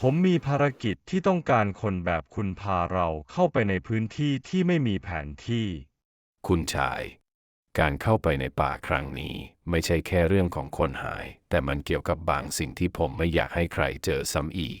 ผมมีภารกิจที่ต้องการคนแบบคุณพาเราเข้าไปในพื้นที่ที่ไม่มีแผนที่ คุณชาย การเข้าไปในป่าครั้งนี้ ไม่ใช่แค่เรื่องของคนหาย แต่มันเกี่ยวกับบางสิ่งที่ผมไม่อยากให้ใครเจอซ้ำอีก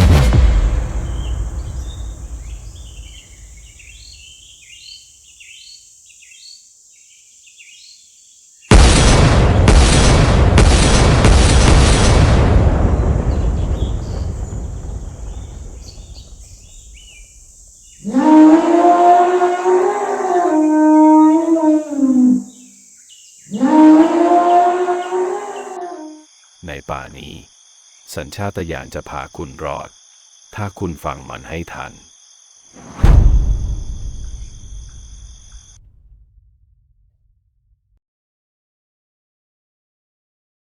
ในป่านี้ สัญชาตญาณจะพาคุณรอด ถ้าคุณฟังมันให้ทัน